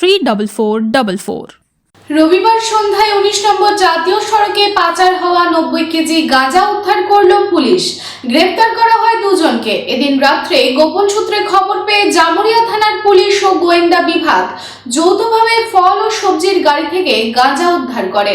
three double four double four রবিবার সন্ধ্যায় উনিশ নম্বর জাতীয় সড়কে পাচার হওয়া নব্বই কেজি গাঁজা উদ্ধার করল পুলিশ গ্রেপ্তার করা হয় দুজনকে এদিন রাত্রে গোপন সূত্রে খবর পেয়ে জামুরিয়া থানার পুলিশ ও গোয়েন্দা বিভাগ যৌথভাবে ফল ও সবজির গাড়ি থেকে গাঁজা উদ্ধার করে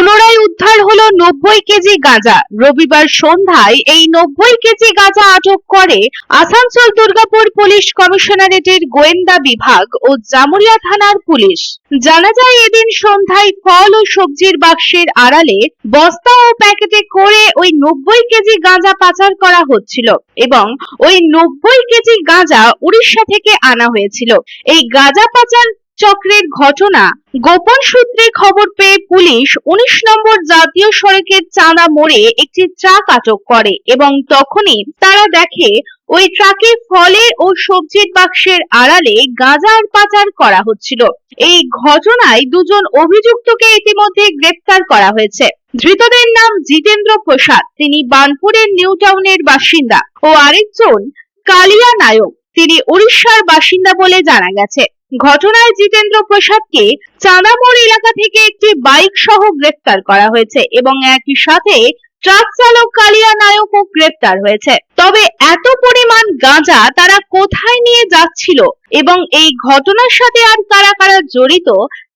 পুনরায় উদ্ধার হলো নব্বই কেজি গাঁজা। রবিবার সন্ধ্যায় এই নব্বই কেজি গাঁজা আটক করে আসানসোল দুর্গাপুর পুলিশ কমিশনারেটের গোয়েন্দা বিভাগ ও জামুরিয়া থানার পুলিশ। জানা যায়, এদিন সন্ধ্যায় ফল ও সবজির বাক্সের আড়ালে বস্তা ও প্যাকেটে করে ওই নব্বই কেজি গাঁজা পাচার করা হচ্ছিল এবং ওই নব্বই কেজি গাঁজা উড়িষ্যা থেকে আনা হয়েছিল। এই গাঁজা পাচার চক্রের ঘটনা। গোপন সূত্রে খবর পেয়ে পুলিশ উনিশ নম্বর জাতীয় সড়কের চাঁদা মোড়ে একটি ট্রাক আটক করে এবং তখনই তারা দেখে ওই ট্রাকে ফলের ও সবজির বাক্সের আড়ালে গাঁজার পাচার করা হচ্ছিল। এই ঘটনায় দুজন অভিযুক্তকে ইতিমধ্যে গ্রেফতার করা হয়েছে। ধৃতদের নাম জিতেন্দ্র প্রসাদ, তিনি বানপুরের নিউ টাউনের বাসিন্দা, ও আরেকজন কালিয়া নায়ক, তিনি উড়িষ্যার বাসিন্দা বলে জানা গেছে। ঘটনায় জিতেন্দ্র প্রসাদকে চাঁদামোড় এলাকা থেকে একটি বাইক সহ গ্রেফতার করা হয়েছে এবং একই সাথে ট্রাক চালক কালিয়া নায়কও গ্রেফতার হয়েছে। তবে এত পরিমাণ গাঁজা তারা কোথায় নিয়ে যাচ্ছিল এবং এই ঘটনার সাথে আর কারা কারা জড়িত,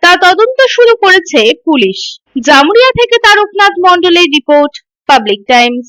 তা তদন্ত শুরু করেছে পুলিশ। জামুরিয়া থেকে তারকনাথ মন্ডলের রিপোর্ট, পাবলিক টাইমস।